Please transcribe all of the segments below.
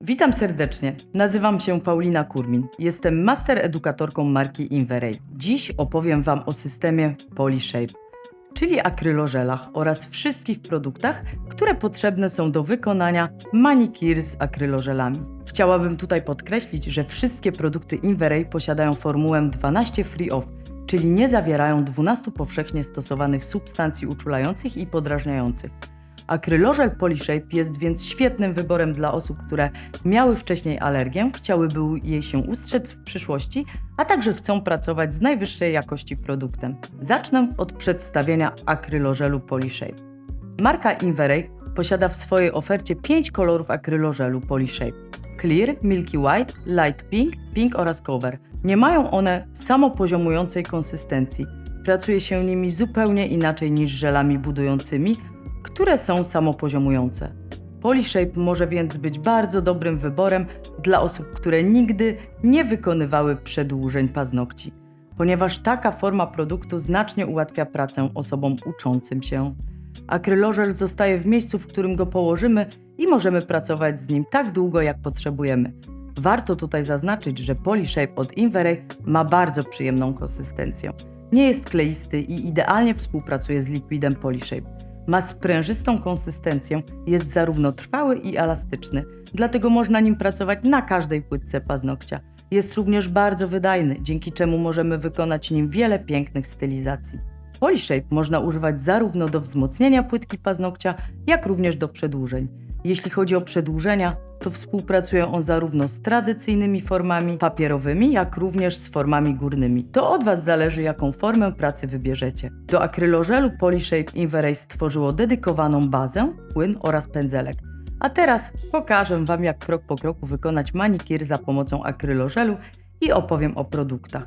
Witam serdecznie. Nazywam się Paulina Kurmin. Jestem master edukatorką marki Inveray. Dziś opowiem Wam o systemie Polyshape, czyli akrylożelach oraz wszystkich produktach, które potrzebne są do wykonania manikir z akrylożelami. Chciałabym tutaj podkreślić, że wszystkie produkty Inveray posiadają formułę 12 free off, czyli nie zawierają 12 powszechnie stosowanych substancji uczulających i podrażniających. Akrylożel Polyshape jest więc świetnym wyborem dla osób, które miały wcześniej alergię, chciałyby jej się ustrzec w przyszłości, a także chcą pracować z najwyższej jakości produktem. Zacznę od przedstawienia akrylożelu Polyshape. Marka Inveray posiada w swojej ofercie 5 kolorów akrylożelu Polyshape. Clear, Milky White, Light Pink, Pink oraz Cover. Nie mają one samopoziomującej konsystencji. Pracuje się nimi zupełnie inaczej niż żelami budującymi, które są samopoziomujące. Polyshape może więc być bardzo dobrym wyborem dla osób, które nigdy nie wykonywały przedłużeń paznokci, ponieważ taka forma produktu znacznie ułatwia pracę osobom uczącym się. Akrylożel zostaje w miejscu, w którym go położymy i możemy pracować z nim tak długo, jak potrzebujemy. Warto tutaj zaznaczyć, że Polyshape od Inveray ma bardzo przyjemną konsystencję. Nie jest kleisty i idealnie współpracuje z liquidem Polyshape. Ma sprężystą konsystencję, jest zarówno trwały i elastyczny, dlatego można nim pracować na każdej płytce paznokcia. Jest również bardzo wydajny, dzięki czemu możemy wykonać nim wiele pięknych stylizacji. Polyshape można używać zarówno do wzmocnienia płytki paznokcia, jak również do przedłużeń. Jeśli chodzi o przedłużenia, to współpracuje on zarówno z tradycyjnymi formami papierowymi, jak również z formami górnymi. To od Was zależy, jaką formę pracy wybierzecie. Do akrylożelu Polyshape Inveray stworzyło dedykowaną bazę, płyn oraz pędzelek. A teraz pokażę Wam, jak krok po kroku wykonać manikir za pomocą akrylożelu i opowiem o produktach.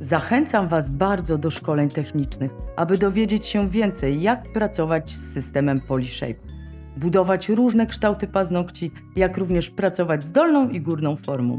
Zachęcam Was bardzo do szkoleń technicznych, aby dowiedzieć się więcej, jak pracować z systemem Polyshape, budować różne kształty paznokci, jak również pracować z dolną i górną formą.